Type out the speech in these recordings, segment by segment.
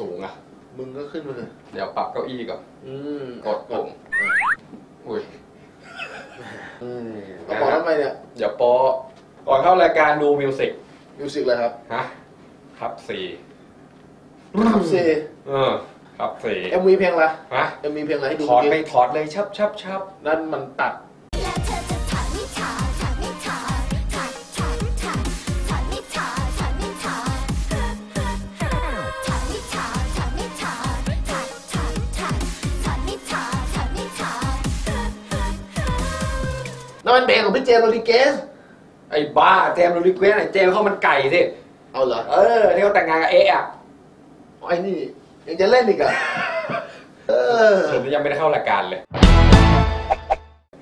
สูงอะ มึงก็ขึ้นมาเลยเดี๋ยวปรับเก้าอี้ก่อนอืมกดปุ่มอุ้ยอืมก็บอกแล้วทำไมเนี่ยเดี๋ยวโปอก่อนเข้ารายการดูมิวสิกมิวสิกเลยครับฮะครับสี่ครับซีเออครับสี่เอ็มวีเพลงอะไรฮะเอ็มวีเพลงอะไรให้ดูถอดเมื่อไม่กี้ถอดเลยชับชับชับนั่นมันตัด นั่นมันเพลงของพี่เจมส์โรดิเกส ไอ้บ้าเจมส์โรลิเกวนไอ้เจมส์เขามันไก่สิเอาเหรอเออที่เขาแต่งงานกับเอะอะไอ้นี่ยังจะเล่นอีกเหรอเออผมยังไม่ได้เข้ารายการเลย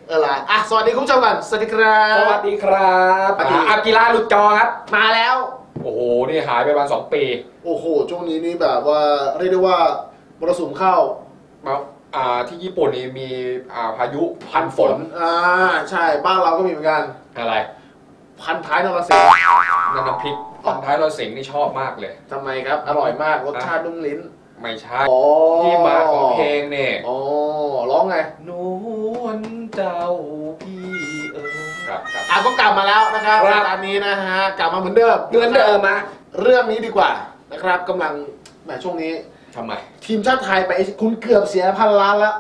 เออล่ะอะสวัสดีคุณผู้ชมก่อนสวัสดีครับสวัสดีครับสวัสดีอากิระหลุดจอครับ มาแล้ว โอ้โหนี่หายไปประมาณสองปี โอ้โหช่วงนี้นี่แบบว่าเรียกได้ว่ามรสุมเข้ามา อ่าที่ญี่ปุ่นนี่มีอ่าพายุพันฝนอ่าใช่บ้านเราก็มีเหมือนกันอะไร พันท้ายนรสิงห์นั่นน้ำพริกพันท้ายรอยสิงห์นี่ชอบมากเลยทำไมครับ อร่อยมากรสชาตินุ่มลิ้นไม่ใช่อ๋อที่มาของเพลงเนี่ยอ๋อร้องไงนวลเจ้าพี่เออครับครับอะก็กลับมาแล้วนะครับครับตอนนี้นะฮะกลับมาเหมือนเดิมเงินเดิมอะเรื่องนี้ดีกว่านะครับกำลังแหมช่วงนี้ ทำไม ทีมชาติไทยไปคุณเกือบเสียพันล้านแล้ว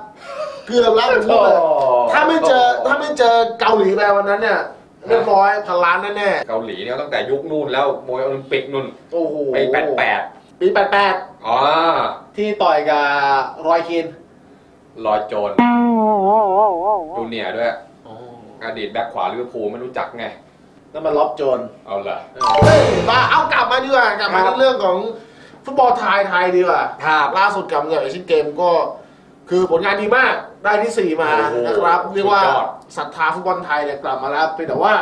เกือบแล้วผมพูดเลยถ้าไม่เจอถ้าไม่เจอเกาหลีไปวันนั้นเนี่ยเรียบร้อยพันล้านแน่เกาหลีเนี่ยตั้งแต่ยุคนู่นแล้วมวยโอลิมปิกนู่นๆโอ้โหไปแปดแปดปีแปดแปดอ๋อที่ต่อยกับรอยคินลอยโจรดูเนียร์ด้วยอดีตแบ็คขวาลิเวอร์พูลไม่รู้จักไง นั่นมันล็อบโจน เอาละเฮ้ยมาเอากลับมาดีกว่ากลับมาครับ ที่เรื่องของ ฟุตบอลไทยไทยดีกว่าครับล่าสุดกับเอเชียนเกมก็ คือผลงานดีมากได้ที่ 4 มาโอ้โหนะครับเรียกว่าสุดยอดศรัทธาฟุตบอลไทยเนี่ยกลับมาแล้วเพียงแต่ว่า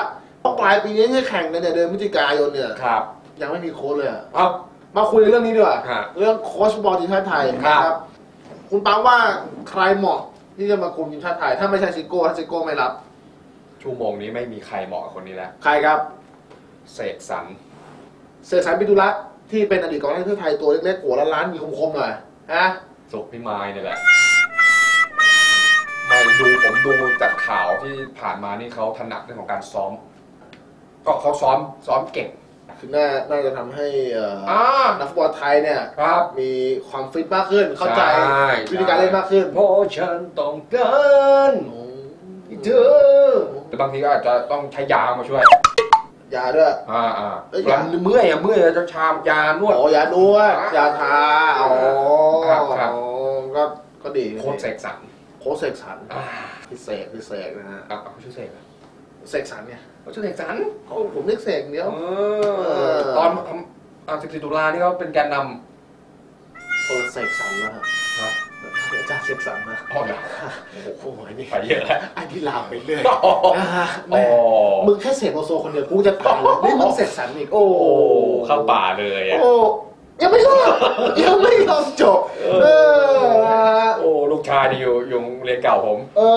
ปลายปีนี้เนี่ยแข่งกันเนี่ยเดือนพฤศจิกายนเนี่ยครับยังไม่มีโค้ชเลยอะเอามาคุยเรื่องนี้ดีกว่าฮะเรื่องโค้ชฟุตบอลทีมชาติไทยครับนะคุณปังว่าใครเหมาะที่จะมาคุมทีมชาติไทย ถ้าไม่ใช่ซิโก้ถ้าซิโก้ไม่รับ ชั่วโมงนี้ไม่มีใครเหมาะกับคนนี้แล้ว ใครครับ เสกสรรเสกสรรปิตุรัตน์ ที่เป็นอดีตกองหน้าทีมชาติไทยตัวเล็กๆหัวล้านๆมีคมๆหน่อยฮะสุขพิมายนี่แหละไม่ดูผมดูจากข่าวที่ผ่านมานี่เขาถนัดเรื่องของการซ้อม ก็เขาซ้อมซ้อมเก่ง คือน่าน่าจะทำให้เอ่อออ่า นักฟุตบอลไทยเนี่ยครับมีความฟิตมากขึ้น เข้าใจช่ วิธีการเล่นมากขึ้นเพราะฉันต้องการโอ้เธอหรือบางทีก็อาจจะต้องใช้ยามาช่วย ยาด้วยอ่าอ่าเอ้ยเวลาเมื่อยอะเมื่อยจะชามยานวดโอ้ยานวดยาทาอ๋อครับครับ ก็ก็ดีโค้ชเสกสรรโค้ชเสกสรรอ่าพี่เสกพี่เสกนะฮะอะเขาชื่อเสกอะเสกสรรเนี่ยเขาชื่อเสกสรรเขาผมเรียกเสกเดียว เออตอนทำอ่า14ตุลานี่เขาเป็นแกนนเออเสกสรรนะฮะำครับ เดี๋ยวจ้าเสกสรรนะอ๋อเหรอโอ้โหนี่ไปเยอะแล้วไอ้ที่ลามไปเรื่อยอ๋อนะฮะอ๋แม่อมึงแค่เสกโลโซคนเดียวกูจะตายเลยนี่มึงเสกสรรอีก โอ้โอ้เข้าป่าเลยอะโอ้ยังไม่เลิกยังไม่ยอมจบเออนะฮะโอ้ลูกชายนี่อยู่อยู่โรงเรียนเก่าผม เอ้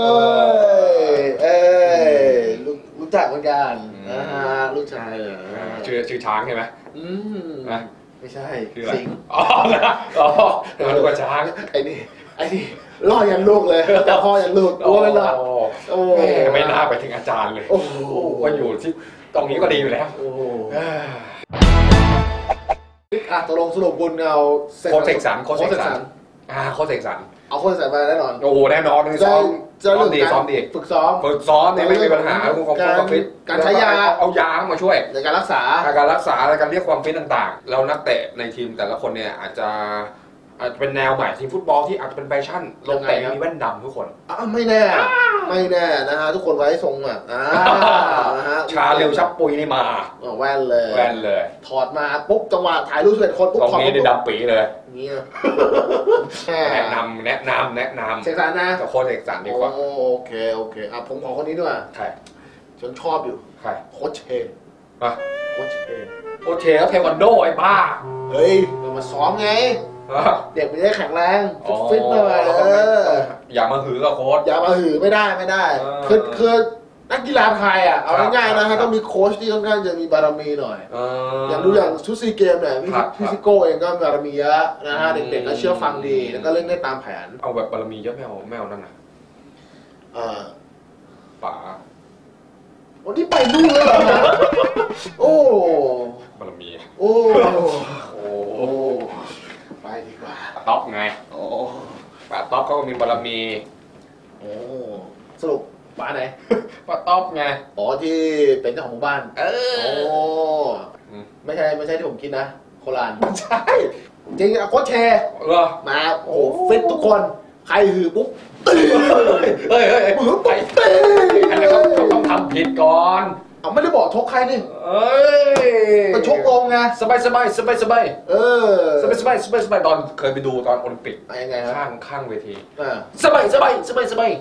ยเอ้ยรู้รู้จักเหมือนกันอืมนะฮะลูกชายเหรออ่าชื่อชื่อช้างใช่ไหมอืมนะ ไม่ใช่ชื่ออะไรสิงห์อ๋อเหรออ๋อมาดูกว่าช้างไอ้นี่ไอ้นี่ล่อยันลูกเลยแต่พ่อยันลูกกลัวไม่รอดโอ้โอ้แม่ไม่น่าไปถึงอาจารย์เลย โอ้โหก็อยู่ที่ตรงนี้ก็ดีอยู่แล้วโอ้โหอ่าอะตกลงสรุปคุณเอาโค้ชเสกสรรโค้โค้ชชเสเสกกสสรรรรอ่าโค้ชเสกสรรเอาโค้ชเสกสรรมาแน่นอนโอ้โหแน่นอนเลยจะซ้อม จะซ้อเรื่มองดีการซ้อมดี ฝึกซ้อมฝึกซ้อมเนี่ยไม่มีปัญหาของของการความฟิตการใช้ยาเอเอายาเข้ามาช่วย ในการรักษาการรักษาและการเรียกความฟิตต่างๆ เรานักเตะในทีมแต่ละคนเนี่ยอาจจะอาจจะเป็นแนวใหม่ทีมฟุตบอลที่อาจจะเป็นแฟชั่นลงเตะยังไงครับมีแว่นดำทุกคนอะไม่แน่ ไม่แน่นะฮะทุกคนไว้ทรงอะอ่านะฮะชาเร็วชับปุยนี่มาเอาแว่นเลยแว่นเลย ถอดมาปุ๊บจังหวะถ่ายรูปสิบเอ็ดคนปุ๊บตรงถอดนี้ปุ๊ได้บดำปีเลยอย่างเงี้ยแหแนะมนำแนะนำแนะนเสกสรรนะำกับโค้ชเอกสรรดีกว่าโอโอเคโอเคอะผมขอคนนี้ด้วยใครฉันชอบอยู่ใครโค้ชเชอะโค้ชเชโค้ชเชแล้วเทควันโดไอ้บ้าเฮ้ยมันมาซ้อมไงอะเด็กไม่ได้แข็งแรงอ๋อฟิตๆหน่อยเออ อย่ามาหือกับโค้ช อย่ามาหือไม่ได้ไม่ได้เออคือคือนักกีฬาไทยอะเอาครับง่ายๆนะครัฮะบ ต้องมีโค้ชที่ค่อนข้างจะมีบารมีหน่อย เอออย่างดูอย่างชุดซีเกมเนี่ยพี่ครับพี่ซิโก้เองก็บารมีเยอะนะฮะอืม เด็กๆก็เชื่อฟังดีแล้วก็เล่นได้ตามแผนเอาแบบบารมีเยอะไม่เอาไม่เอานั่นนะอ่าป๋าวันที่ไปนู่นแล้วเหรอฮะโอ้บารมี โอ้โอ้โอ้ไปดีกว่าป๋าต๊อกไง โอ้ ป๋าต๊อกเขาก็มีบารมีโอ้สรุปบ้านไหนป๋าต๊อกไงอ๋อที่เป็นเจ้าของหมู่บ้าน เอโอ้อืมไม่ใช่ไม่ใช่ที่ผมคิดนะโครานไม่ใช่จริงอะโค้ชแชร์เหรอมาโอ้โหฟิตทุกคนใครหือปุ๊บเฮ้ยเฮ้ยเฮ้ยหือไปปุ๊บเต้อันนี้เขาเขาต้องทำผิดก่อนเอาไม่ได้บอกชกใครนี่เอ้ยไป ชกลงไงสบายสบายสบายสบายเออสบายสบายสบายสบายตอนเคยไปดูตอนโอลิมปิกไปยังไงครับข้างข้างเวทีอ่าสบายสบายสบายสบาย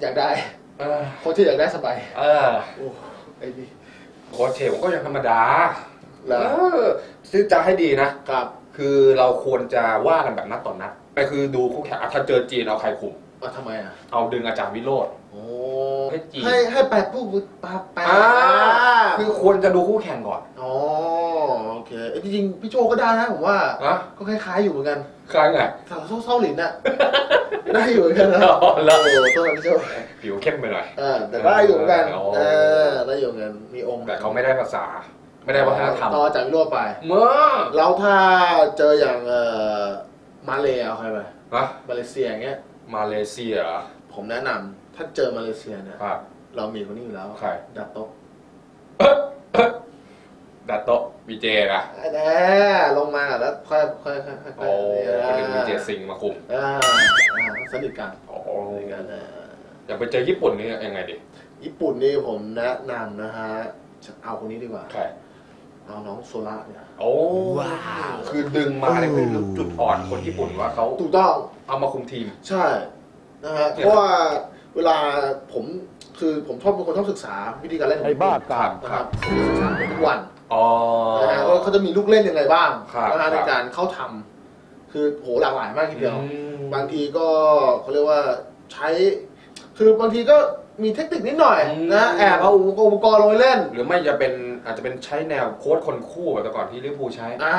อยากได้เออโค้ชที่อยากได้สบายเออโอ้ไอ้นี่โค้ชเชฟผมก็ยังธรรมดาแล้วเออซึ่งจะให้ดีนะครับ คือเราควรจะว่ากันแบบนัดต่อนนัดไปคือดูคู่แข่งอะถ้าเจอจีนเอาใครคุมอะทำไมอะเอาดึงอาจารย์วิโรธโอ้ให้จีนให้ให้ไปปุ๊บปาแปะอ่าคือควรจะดูคู่แข่งก่อน อ๋อโอเคเอ้ย จริงๆพี่โจก็ได้นะผมว่านะก็คล้ายๆอยู่เหมือนกันครั้งไงสาวเศร้าๆหลินน่ะได้อยู่เหมือนกันนะอ๋อแล้โอ้วโหตัวพี่โจผิวเข้มไปหน่อยเออแต่ได้อยู่เหมือนกันอ๋อเออได้อยู่เหมือนกันมีองค์แต่เขาไม่ได้ภาษา ไม่ได้วัฒนธรรมต่อจากวิโรจน์ไปเมื่อแล้วถ้าเจออย่างเอ่อมาเลเอาใครไปนะมาเลเซียอย่างเงี้ยมาเลเซียเหรอผมแนะนำถ้าเจอมาเลเซียเนี่ยครับเรามีคนนี้อยู่แล้วใครดัตโตะ ดัตโตะบีเจนะแน่ลงมาแล้วค่อยค่อยค่อยค่อยโอ้คนหนึ่งบีเจสิงห์มาคุมอ่าอ่าสนิทกันโอ้สนิทกันอ่าอยากไปเจอญี่ปุ่นนี่ยังไงดีญี่ปุ่นนี่ผมแนะนำนะฮะเอาคนนี้ดีกว่าใครเอาน้องโซล่าเนี่ยโอ้คือดึงมาเนี่ยคือจุดอ่อนคนญี่ปุ่นว่าเขาถูกต้องเอามาคุมทีม ใช่นะฮะเนี่ยเพราะว่าเวลาผม คือผมชอบเป็นคนชอบศึกษาวิธีการเล่นของไอ้บ้าญี่ปุ่นกาม นะครับผมศึกษาทุกวันอ๋อ นะฮะว่าเขาจะมีลูกเล่นยังไงบ้างครับนะฮะครับในการเข้าทำคือโหหลากหลายมากทีเดียว อืม บางทีก็เขาเรียกว่าใช้ คือบางทีก็มีเทคนิคนิดหน่อยอืมนะแอบเอาอุปกรณ์ลงไปเล่น หรือไม่จะเป็นอาจจะเป็นใช้แนวโค้ดคนคู่แบบแต่ก่อนที่ลิเวอร์พูลใช้อ่า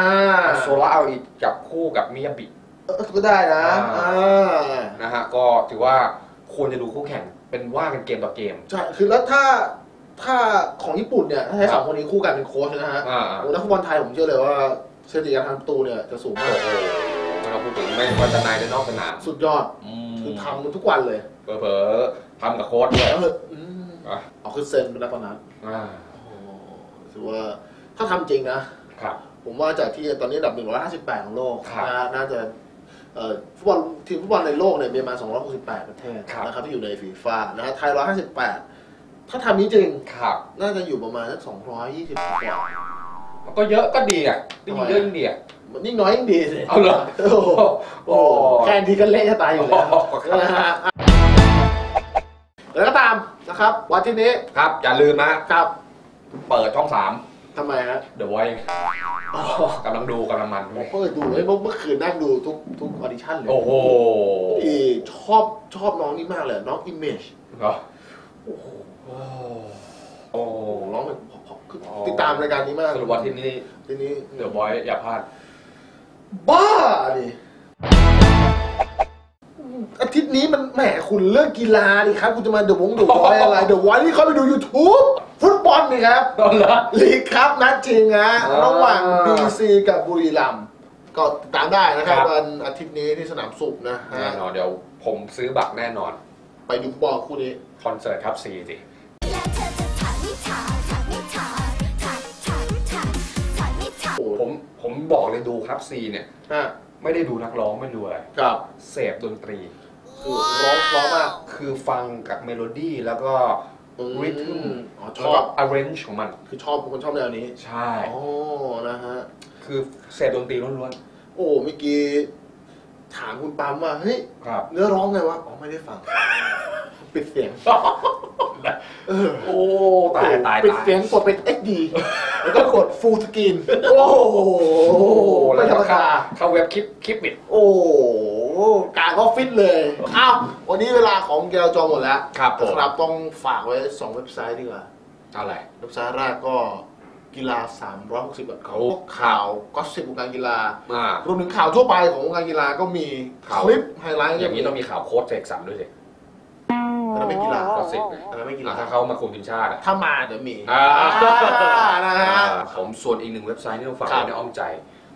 โซล่าเอาอีกจับคู่กับมิยาบิ เออก็ได้นะอ่าอ่านะฮะก็ถือว่าควรจะดูคู่แข่ง เป็นว่ากันเกมต่อเกม ใช่ คือแล้วถ้าถ้าของญี่ปุ่นเนี่ยถ้าใช้สองคนนี้คู่กันเป็นโค้ชนะฮะอ่า โอ้นักฟุตบอลไทยผมเชื่อเลยว่าสถิติการทำประตูเนี่ยจะสูงมาก โอ้โหไม่ต้องพูดถึงไม่ว่าจะในและนอกสนามสุดยอด อืมคือทำมันทุกวันเลยเผลอๆทำกับโค้ดด้วยแล้วเลยอืมอะเอาคือเซนเป็นนักตอนนั้นอ่าโอ้ถือว่าถ้าทำจริงนะ ครับ ผมว่าจากที่ตอนนี้อันดับ 158 ของโลกครับ นะน่าจะเอ่อ ฟุตบอลทีมฟุตบอลในโลกเนี่ยมีประมาณ 268 ประเทศครับนะครับที่อยู่ในฟีฟ่านะฮะไทย 158 ถ้าทำนี้จริงครับน่าจะอยู่ประมาณสัก 220กว่ามันก็เยอะก็ดีอะยิ่งทำไมเยอะยิ่งดีอะมันยิ่งน้อยยิ่งดีสิเอาเหรอโอ้โหโอ้โหแค่ทีก็เละจะตายอยู่แล้วโอ้โหครับนะฮะแล้วก็ตามนะครับวันที่นี้ครับอย่าลืมนะครับ เปิดช่องสาม ทำไมฮะเดอะไวอ๋อกำลังดูกำลังมันผมเปิดดูเลยเมื่อคืนนั่งดูทุกทุกออดิชั่นเลยโอ้โหที่ชอบชอบน้องนี่มากเลยน้อง Image เหรอโอ้โหโอ้โอ้โหร้องแบบเพราะๆคือติดตามรายการนี้มากสรุปว่าที่นี่ทีนี้เดอะไวอย่าพลาด บ้าดิอาทิตย์นี้มันแหมคุณเลิกกีฬาดิครับ คุณจะมาเดอะวงเดอะวอยอะไรเดอะวอยนี่เขาไปดู YouTube ฟุตบอลนี่ครับเอาเหรอลีกครับนัดจริงฮะอ่าระหว่าง BC กับบุรีรัมย์ก็ติดตามได้นะครับครับวันอาทิตย์นี้ที่สนามสุขนะแน่ฮะนอนเดี๋ยวผมซื้อบัตรแน่นอน ไปดูฟุตบอลคู่นี้คอนเสิร์ตครับซีสิและเธอจะถักนิทาถักนิทาถักถักถักถักนิทาโอ้ผมผมบอกเลยดูครับซีเนี่ยฮะไม่ได้ดูนักร้องไม่ดูอะไรครับเสพดนตรีคือร้องเพร้อมมากคือฟังกับเมโลดี้แล้วก็อืม ริทึมอ๋อชแล้วอก็บ arrange ของมัน คือชอบเป็นคนชอบแนวนี้ ใช่ อ๋อ นะฮะ คือเสพดนตรีล้วนโอ้เมื่อกี้ถามคุณปามว่า เฮ้ย ๆ ครับ เนื้อร้องไงวะ อ๋อ ไม่ได้ฟัง ปิดเสียง เออโอ้ ตายตายปิดตาย เสียงกดเป็น XD แล้วก็กด Full Screen โอ้โห โอ้แล้ไม่วธรรมเข้าดา เข้าเว็บคลิปคลิปบิด โอ้โห กลางออฟฟิศเลยอ้าววันนี้เวลาของแกวจอหมดแล้วครับผมนะครับต้องฝากไว้ 2 เว็บไซต์ดีกว่าอะไร เว็บไซต์แรกก็กีฬา 360เขาโอ้ข่าวก็สิบวงการกีฬาอ่ารวมถึงข่าวทั่วไปของวงการกีฬาก็มีข่าวคลิปไฮไลท์อย่างนี้ต้องมีข่าวโค้ชเสกสรรด้วยสิอันนั้นไม่กีฬาก็สิบอันนั้นไม่กีฬาถ้าเขามาคุมทีมชาติอะถ้ามาเดี๋ยวมีอ่านะฮะผมส่วนอีกหนึ่งเว็บไซต์ที่ต้องฝากครับไว้ในอ้อมใจ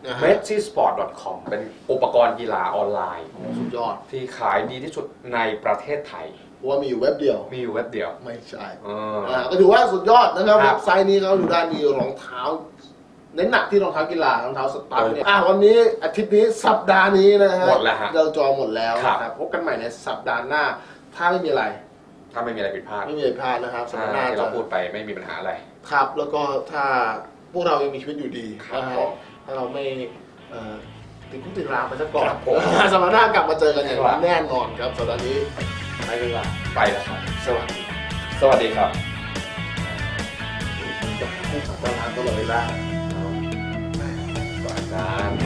นะฮะ messysport.com เป็นอุปกรณ์กีฬาออนไลน์ สุดยอดที่ขายดีที่สุดในประเทศไทย เพราะว่ามีอยู่เว็บเดียว มีอยู่เว็บเดียวไม่ใช่อ่าอ่าก็ถือว่าสุดยอดนะครับครับ เว็บไซต์นี้เขาดูได้มีรองเท้า เน้นหนักที่รองเท้ากีฬารองเท้าสตาร์ทเนี่ยอะวันนี้อาทิตย์นี้สัปดาห์นี้นะฮะหมดแล้วฮะเราจอหมดแล้วครับ นะครับพบกันใหม่ในสัปดาห์หน้า ถ้าไม่มีอะไร ถ้าไม่มีอะไรผิดพลาดไม่มีอะไรพลาดนะครับสัปถ้าดาห์หน้าที่จะเราพูดไปไม่มีปัญหาอะไร ครับแล้วก็ถ้า พวกเรายังมีชีวิตอยู่ดีครับนะฮะผมถ้าเราไม่เอ่อติดคุกติดรามไปซะก่อนครับผมสัปดาห์หน้ากลับมาเจอกันอย่างครับแน่นอนครับสัปดาห์นี้ไปกันละไปแล้วครับ สวัสดี สวัสดีครับกับผู้ขับรถทางตลอดเวลาอาจารย์